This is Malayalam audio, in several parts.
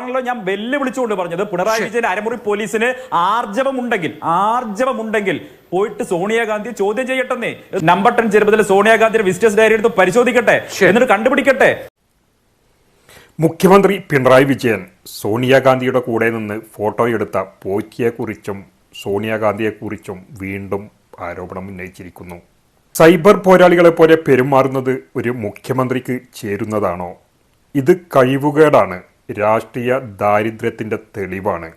ആണല്ലോ ഞാൻ വെല്ലുവിളിച്ചുകൊണ്ട് പറഞ്ഞത്. പിണറായി വിജയൻ അരമുറി പോലീസിന് ആർജവമുണ്ടെങ്കിൽ ആർജവമുണ്ടെങ്കിൽ പോയിട്ട് സോണിയാഗാന്ധിയെ ചോദ്യം ചെയ്യട്ടെന്നേ. നമ്പർ ടെൻ ചെറുപ്പത്തിൽ സോണിയാഗാന്ധിയുടെ വിസിറ്റേഴ്സ് ഡയറി എടുത്ത് പരിശോധിക്കട്ടെ. എന്നിട്ട് കണ്ടുപിടിക്കട്ടെ. മുഖ്യമന്ത്രി പിണറായി വിജയൻ സോണിയാഗാന്ധിയുടെ കൂടെ നിന്ന് ഫോട്ടോ എടുത്ത പോറ്റിയെക്കുറിച്ചും സോണിയാഗാന്ധിയെക്കുറിച്ചും വീണ്ടും ആരോപണം ഉന്നയിച്ചിരിക്കുന്നു. സൈബർ പോരാളികളെ പോലെ പെരുമാറുന്നത് ഒരു മുഖ്യമന്ത്രിക്ക് ചേരുന്നതാണോ? ഇത് കഴിവുകേടാണ്. രാഷ്ട്രീയ ദാരിദ്ര്യത്തിന്റെ തെളിവാണ്.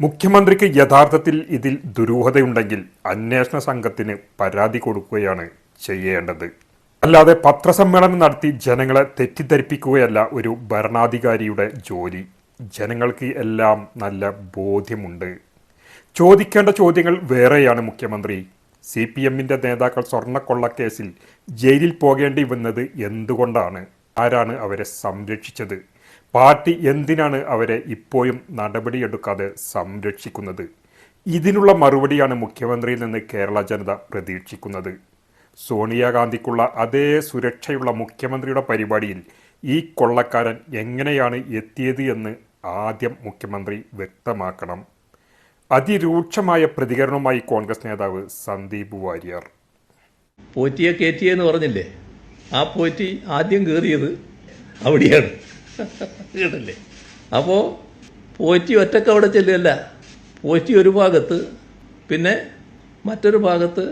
മുഖ്യമന്ത്രിക്ക് യഥാർത്ഥത്തിൽ ഇതിൽ ദുരൂഹതയുണ്ടെങ്കിൽ അന്വേഷണ സംഘത്തിന് പരാതി കൊടുക്കുകയാണ് ചെയ്യേണ്ടത്. അല്ലാതെ പത്രസമ്മേളനം നടത്തി ജനങ്ങളെ തെറ്റിദ്ധരിപ്പിക്കുകയല്ല ഒരു ഭരണാധികാരിയുടെ ജോലി. ജനങ്ങൾക്ക് എല്ലാം നല്ല ബോധ്യമുണ്ട്. ചോദിക്കേണ്ട ചോദ്യങ്ങൾ വേറെയാണ് മുഖ്യമന്ത്രി. സി പി എമ്മിന്റെ നേതാക്കൾ സ്വർണക്കൊള്ളക്കേസിൽ ജയിലിൽ പോകേണ്ടി വന്നത് എന്തുകൊണ്ടാണ്? ആരാണ് അവരെ സംരക്ഷിച്ചത്? പാർട്ടി എന്തിനാണ് അവരെ ഇപ്പോഴും നടപടിയെടുക്കാതെ സംരക്ഷിക്കുന്നത്? ഇതിനുള്ള മറുപടിയാണ് മുഖ്യമന്ത്രിയിൽ നിന്ന് കേരള ജനത പ്രതീക്ഷിക്കുന്നത്. സോണിയാഗാന്ധിക്കുള്ള അതേ സുരക്ഷയുള്ള മുഖ്യമന്ത്രിയുടെ പരിപാടിയിൽ ഈ കൊള്ളക്കാരൻ എങ്ങനെയാണ് എത്തിയത് എന്ന് ആദ്യം മുഖ്യമന്ത്രി വ്യക്തമാക്കണം. അതിരൂക്ഷമായ പ്രതികരണവുമായി കോൺഗ്രസ് നേതാവ് സന്ദീപ് വാര്യർ. പോറ്റിയെ കയറ്റിയെന്ന് പറഞ്ഞില്ലേ? ആ പോറ്റി ആദ്യം കയറിയത് അവിടെയാണ്. കേട്ടല്ലേ അപ്പോൾ പോറ്റി ഒറ്റയ്ക്ക് അവിടെ ചെല്ലുകയല്ല. പോറ്റി ഒരു ഭാഗത്ത് പിന്നെ മറ്റൊരു ഭാഗത്ത്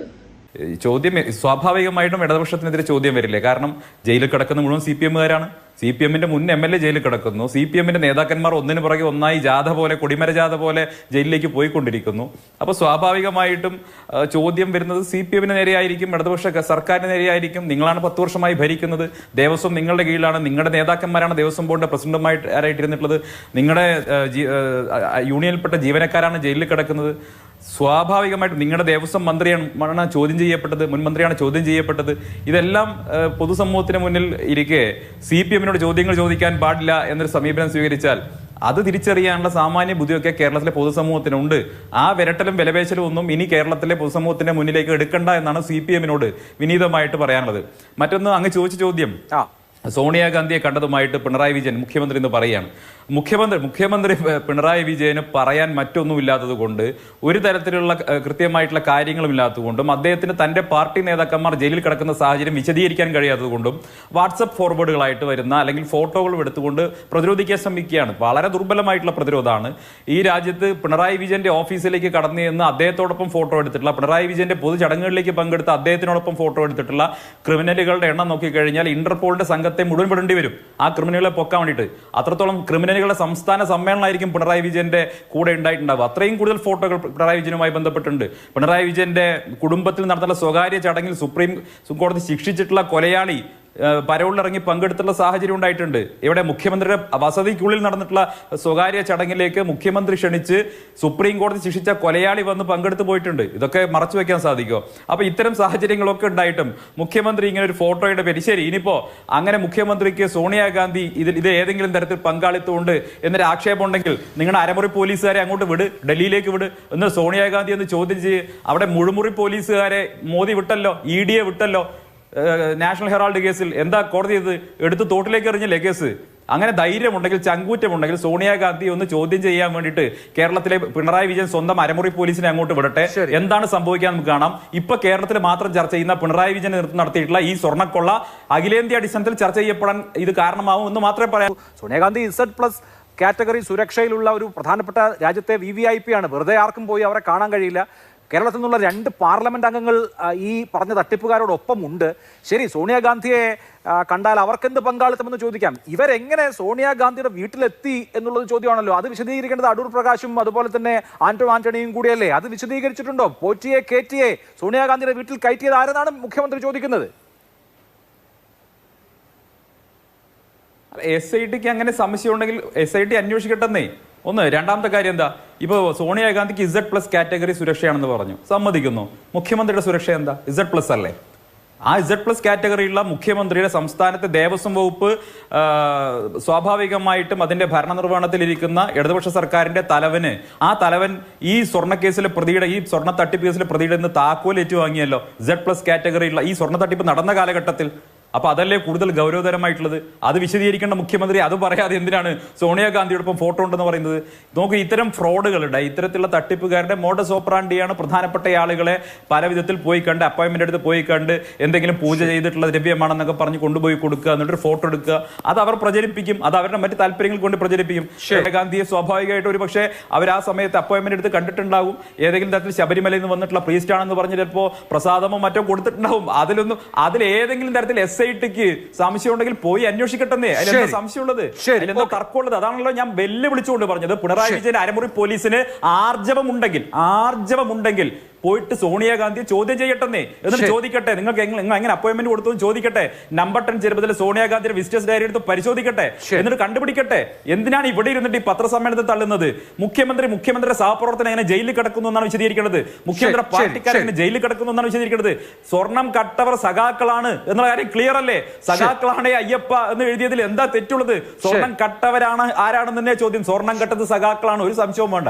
ചോദ്യം സ്വാഭാവികമായിട്ടും ഇടതുപക്ഷത്തിനെതിരെ ചോദ്യം വരില്ലേ? കാരണം ജയിലിൽ കിടക്കുന്ന മുഴുവൻ സി പി എമ്മുകാരാണ്. സി പി എമ്മിന്റെ മുൻ എം എൽ എ ജയിലിൽ കിടക്കുന്നു. സി പി എമ്മിന്റെ നേതാക്കന്മാർ ഒന്നിന് പുറകെ ഒന്നായി ജാഥ പോലെ കൊടിമര ജാഥ പോലെ ജയിലിലേക്ക് പോയിക്കൊണ്ടിരിക്കുന്നു. അപ്പോൾ സ്വാഭാവികമായിട്ടും ചോദ്യം വരുന്നത് സി പി എമ്മിന് നേരെയായിരിക്കും ഇടതുപക്ഷ സർക്കാരിന് നേരെയായിരിക്കും. നിങ്ങളാണ് പത്ത് വർഷമായി ഭരിക്കുന്നത്. ദേവസ്വം നിങ്ങളുടെ കീഴിലാണ്. നിങ്ങളുടെ നേതാക്കന്മാരാണ് ദേവസ്വം ബോർഡിന്റെ പ്രസിഡന്റുമായിട്ട് ആരായിട്ടിരുന്നിട്ടുള്ളത്. നിങ്ങളുടെ യൂണിയനിൽപ്പെട്ട ജീവനക്കാരാണ് ജയിലിൽ കിടക്കുന്നത്. സ്വാഭാവികമായിട്ടും നിങ്ങളുടെ ദേവസ്വം മന്ത്രിയാണ് ചോദ്യം ചെയ്യപ്പെട്ടത് മുൻ മന്ത്രിയാണ് ചോദ്യം ചെയ്യപ്പെട്ടത്. ഇതെല്ലാം പൊതുസമൂഹത്തിന് മുന്നിൽ ഇരിക്കെ സി പി എമ്മിനോട് ചോദ്യങ്ങൾ ചോദിക്കാൻ പാടില്ല എന്നൊരു സമീപനം സ്വീകരിച്ചാൽ അത് തിരിച്ചറിയാനുള്ള സാമാന്യ ബുദ്ധിയൊക്കെ കേരളത്തിലെ പൊതുസമൂഹത്തിനുണ്ട്. ആ വിരട്ടലും വിലപേശലും ഒന്നും ഇനി കേരളത്തിലെ പൊതുസമൂഹത്തിന്റെ മുന്നിലേക്ക് എടുക്കണ്ട എന്നാണ് സി പി എമ്മിനോട് വിനീതമായിട്ട് പറയാനുള്ളത്. മറ്റൊന്ന് അങ്ങ് ചോദിച്ച ചോദ്യം. സോണിയാഗാന്ധിയെ കണ്ടതുമായിട്ട് പിണറായി വിജയൻ മുഖ്യമന്ത്രി എന്ന് പറയുകയാണ്. മുഖ്യമന്ത്രി മുഖ്യമന്ത്രി പിണറായി വിജയന് പറയാൻ മറ്റൊന്നുമില്ലാത്തത് കൊണ്ട് ഒരു തരത്തിലുള്ള കൃത്യമായിട്ടുള്ള കാര്യങ്ങളും ഇല്ലാത്തതുകൊണ്ടും അദ്ദേഹത്തിന് തന്റെ പാർട്ടി നേതാക്കന്മാർ ജയിലിൽ കിടക്കുന്ന സാഹചര്യം വിശദീകരിക്കാൻ കഴിയാത്തതുകൊണ്ടും വാട്സപ്പ് ഫോർവേഡുകളായിട്ട് വരുന്ന അല്ലെങ്കിൽ ഫോട്ടോകൾ എടുത്തുകൊണ്ട് പ്രതിരോധിക്കാൻ ശ്രമിക്കുകയാണ്. വളരെ ദുർബലമായിട്ടുള്ള പ്രതിരോധമാണ്. ഈ രാജ്യത്ത് പിണറായി വിജയന്റെ ഓഫീസിലേക്ക് കടന്നു എന്ന് അദ്ദേഹത്തോടൊപ്പം ഫോട്ടോ എടുത്തിട്ടുള്ള പിണറായി വിജയന്റെ പൊതു ചടങ്ങുകളിലേക്ക് പങ്കെടുത്ത അദ്ദേഹത്തിനോടൊപ്പം ഫോട്ടോ എടുത്തിട്ടുള്ള ക്രിമിനലുകളുടെ എണ്ണം നോക്കിക്കഴിഞ്ഞാൽ ഇന്റർപോളിന്റെ സംഘത്തെ മുഴുവൻ വിടേണ്ടി വരും. ആ ക്രിമിനലുകളെ പൊക്കാൻ വേണ്ടിയിട്ട്. അത്രത്തോളം ക്രിമിനലുകളുടെ സംസ്ഥാന സമ്മേളനമായിരിക്കും പിണറായി വിജയന്റെ കൂടെ ഉണ്ടായിട്ടുണ്ടാവുക. അത്രയും കൂടുതൽ ഫോട്ടോകൾ പിണറായി വിജയനുമായി ബന്ധപ്പെട്ടുണ്ട് പിണറായി വിജയന്റെ കുടുംബത്തിൽ നടത്തുന്ന സ്വകാര്യ ചടങ്ങിൽ സുപ്രീം കോടതി ശിക്ഷിച്ചിട്ടുള്ള കൊലയാളി ഇറങ്ങി പങ്കെടുത്തുള്ള സാഹചര്യം ഉണ്ടായിട്ടുണ്ട്. ഇവിടെ മുഖ്യമന്ത്രിയുടെ വസതിക്കുള്ളിൽ നടന്നിട്ടുള്ള സ്വകാര്യ ചടങ്ങിലേക്ക് മുഖ്യമന്ത്രി ക്ഷണിച്ച് സുപ്രീം കോടതി ശിക്ഷിച്ച കൊലയാളി വന്ന് പങ്കെടുത്തു പോയിട്ടുണ്ട്. ഇതൊക്കെ മറച്ചു വെക്കാൻ സാധിക്കുമോ അപ്പൊ ഇത്തരം സാഹചര്യങ്ങളൊക്കെ ഉണ്ടായിട്ടും മുഖ്യമന്ത്രി ഇങ്ങനെ ഒരു ഫോട്ടോയുടെ പേര് ശരി ഇനിയിപ്പോ അങ്ങനെ മുഖ്യമന്ത്രിക്ക് സോണിയാഗാന്ധി ഇതിൽ ഇത് ഏതെങ്കിലും തരത്തിൽ പങ്കാളിത്തം ഉണ്ട് എന്നൊരു ആക്ഷേപം ഉണ്ടെങ്കിൽ നിങ്ങളുടെ അരമുറി പോലീസുകാരെ അങ്ങോട്ട് വിട് ഡൽഹിയിലേക്ക് വിട്. എന്ന് സോണിയാഗാന്ധി എന്ന് ചോദ്യം ചെയ്ത് അവിടെ മുഴുമുറി പോലീസുകാരെ മോദി വിട്ടല്ലോ ഇ ഡിയെ വിട്ടല്ലോ നാഷണൽ ഹെറാൾഡ് കേസിൽ എന്താ കോടതി ഇത് എടുത്ത് തോട്ടിലേക്ക് എറിഞ്ഞില്ലേ കേസ്? അങ്ങനെ ധൈര്യമുണ്ടെങ്കിൽ ചങ്കൂറ്റമുണ്ടെങ്കിൽ സോണിയാഗാന്ധി ഒന്ന് ചോദ്യം ചെയ്യാൻ വേണ്ടിയിട്ട് കേരളത്തിലെ പിണറായി വിജയൻ സ്വന്തം അരമുറി പോലീസിനെ അങ്ങോട്ട് വിടട്ടെ. എന്താണ് സംഭവിക്കാൻ നമുക്ക് കാണാം. ഇപ്പൊ കേരളത്തിൽ മാത്രം ചർച്ച ചെയ്യുന്ന പിണറായി വിജയൻ നടത്തിയിട്ടുള്ള ഈ സ്വർണക്കൊള്ള അഖിലേന്ത്യ അടിസ്ഥാനത്തിൽ ചർച്ച ചെയ്യപ്പെടാൻ ഇത് കാരണമാവും എന്ന് മാത്രമേ പറയാൻ സോണിയാഗാന്ധി ഇസഡ് പ്ലസ് കാറ്റഗറി സുരക്ഷയിലുള്ള ഒരു പ്രധാനപ്പെട്ട രാജ്യത്തെ വി വി ഐ പി ആണ്. വെറുതെ ആർക്കും പോയി അവരെ കാണാൻ കഴിയില്ല. കേരളത്തിൽ നിന്നുള്ള രണ്ട് പാർലമെന്റ് അംഗങ്ങൾ ഈ പറഞ്ഞ തട്ടിപ്പുകാരോടൊപ്പം ഉണ്ട് ശരി സോണിയാഗാന്ധിയെ കണ്ടാൽ അവർക്കെന്ത് പങ്കാളിത്തമെന്ന് ചോദിക്കാം. ഇവരെങ്ങനെ സോണിയാഗാന്ധിയുടെ വീട്ടിലെത്തി എന്നുള്ളത് ചോദ്യമാണല്ലോ. അത് വിശദീകരിക്കേണ്ടത് അടൂർ പ്രകാശും അതുപോലെ തന്നെ ആന്റോ ആന്റണിയും കൂടിയല്ലേ? അത് വിശദീകരിച്ചിട്ടുണ്ടോ? പോറ്റിയെ കേറ്റിയെ സോണിയാഗാന്ധിയുടെ വീട്ടിൽ കയറ്റിയത് ആരെന്നാണ് മുഖ്യമന്ത്രി ചോദിക്കുന്നത്? എസ് ഐ ടിക്ക് അങ്ങനെ സംശയം ഉണ്ടെങ്കിൽ എസ് ഐ ടി അന്വേഷിക്കട്ടെന്നേ. ഒന്ന് രണ്ടാമത്തെ കാര്യം എന്താ? ഇപ്പൊ സോണിയാഗാന്ധിക്ക് ഇസഡ് പ്ലസ് കാറ്റഗറി സുരക്ഷയാണെന്ന് പറഞ്ഞു. സമ്മതിക്കുന്നു. മുഖ്യമന്ത്രിയുടെ സുരക്ഷ എന്താ? ഇസഡ് പ്ലസ് അല്ലേ? ആ ഇസഡ് പ്ലസ് കാറ്റഗറിയുള്ള മുഖ്യമന്ത്രിയുടെ സംസ്ഥാനത്തെ ദേവസ്വം വകുപ്പ് സ്വാഭാവികമായിട്ടും അതിന്റെ ഭരണനിർവഹണത്തിലിരിക്കുന്ന ഇടതുപക്ഷ സർക്കാരിന്റെ തലവന് ആ തലവൻ ഈ സ്വർണക്കേസിലെ പ്രതിയുടെ ഈ സ്വർണ തട്ടിപ്പ് കേസിലെ പ്രതിയുടെ നിന്ന് താക്കോൽ ഏറ്റുവാങ്ങിയല്ലോ. ഇസഡ് പ്ലസ് കാറ്റഗറിയുള്ള ഈ സ്വർണ തട്ടിപ്പ് നടന്ന കാലഘട്ടത്തിൽ. അപ്പൊ അതല്ലേ കൂടുതൽ ഗൗരവതരമായിട്ടുള്ളത്? അത് വിശദീകരിക്കേണ്ട മുഖ്യമന്ത്രി അത് പറയാതെ എന്തിനാണ് സോണിയാഗാന്ധിയോടൊപ്പം ഫോട്ടോ ഉണ്ടെന്ന് പറയുന്നത്? നോക്ക് ഇത്തരം ഫ്രോഡുകളുടെ ഇത്തരത്തിലുള്ള തട്ടിപ്പുകാരുടെ മോഡസ് ഓപ്പറാണ്ടിയാണ് പ്രധാനപ്പെട്ട ആളുകളെ പല വിധത്തിൽ പോയി കണ്ട് അപ്പോയിന്റ്മെന്റ് എടുത്ത് പോയി കണ്ട് എന്തെങ്കിലും പൂജ ചെയ്തിട്ടുള്ള ദ്രവ്യമാണെന്നൊക്കെ പറഞ്ഞ് കൊണ്ടുപോയി കൊടുക്കുക എന്നിട്ട് ഫോട്ടോ എടുക്കുക. അത് അവർ പ്രചരിപ്പിക്കും. അത് അവരുടെ മറ്റ് താല്പര്യങ്ങൾ കൊണ്ട് പ്രചരിപ്പിക്കും. സോണിയാഗാന്ധിയെ സ്വാഭാവികമായിട്ട് ഒരു പക്ഷേ അവർ ആ സമയത്ത് അപ്പോയിന്റ്മെന്റ് എടുത്ത് കണ്ടിട്ടുണ്ടാകും. ഏതെങ്കിലും തരത്തിൽ ശബരിമലയിൽ നിന്ന് വന്നിട്ടുള്ള പ്രീസ്റ്റാണെന്ന് പറഞ്ഞ് ചിലപ്പോ പ്രസാദമോ മറ്റോ കൊടുത്തിട്ടുണ്ടാവും. അതിലൊന്നും അതിൽ ഏതെങ്കിലും തരത്തിൽ എസ് ഐ ടിക്ക് സംശയം ഉണ്ടെങ്കിൽ പോയി അന്വേഷിക്കട്ടെന്നേ. അതിലെന്താ. സംശയമുള്ളത്? അതിലെന്തോ. തർക്കമുള്ളത്. അതാണല്ലോ ഞാൻ വെല്ലുവിളിച്ചുകൊണ്ട് പറഞ്ഞത്. പിണറായി വിജയൻ അരമുറി പോലീസിന് ആർജവമുണ്ടെങ്കിൽ ആർജവമുണ്ടെങ്കിൽ പോയിട്ട് സോണിയാഗാന്ധിയെ ചോദ്യം ചെയ്യട്ടെന്നേ. എന്നിട്ട് ചോദിക്കട്ടെ നിങ്ങൾക്ക് നിങ്ങൾ എങ്ങനെ അപ്പോയിന്റ്മെന്റ് കൊടുത്തു ചോദിക്കട്ടെ. നമ്പർ ടെൻ ചെറുപ്പത്തിൽ സോണിയാഗാന്ധിയുടെ വിസിറ്റേഴ്സ് ഡയറി എടുത്ത് പരിശോധിക്കട്ടെ. എന്നിട്ട് കണ്ടുപിടിക്കട്ടെ. എന്തിനാണ് ഇവിടെ ഇരുന്നിട്ട് ഈ പത്രസമ്മേളനത്തിൽ തള്ളുന്നത്? മുഖ്യമന്ത്രി മുഖ്യമന്ത്രിയുടെ സഹപ്രവർത്തനം എങ്ങനെ ജയിലിൽ കിടക്കുന്നു എന്നാണ് വിശദീകരിക്കുന്നത് മുഖ്യമന്ത്രി എങ്ങനെ ജയിലിൽ കിടക്കുന്നു എന്നാണ് വിശദീകരിക്കുന്നത് സ്വർണം കട്ടവർ സഖാക്കളാണ് എന്നുള്ള കാര്യം ക്ലിയർ അല്ലേ? സഖാക്കളാണ് അയ്യപ്പ എന്ന് എഴുതിയതിൽ എന്താ തെറ്റുള്ളത്? സ്വർണം കട്ടവരാണ് ആരാണെന്ന് തന്നെ ചോദ്യം. സ്വർണം കട്ടത് സഖാക്കളാണ്. ഒരു സംശയവും വേണ്ട.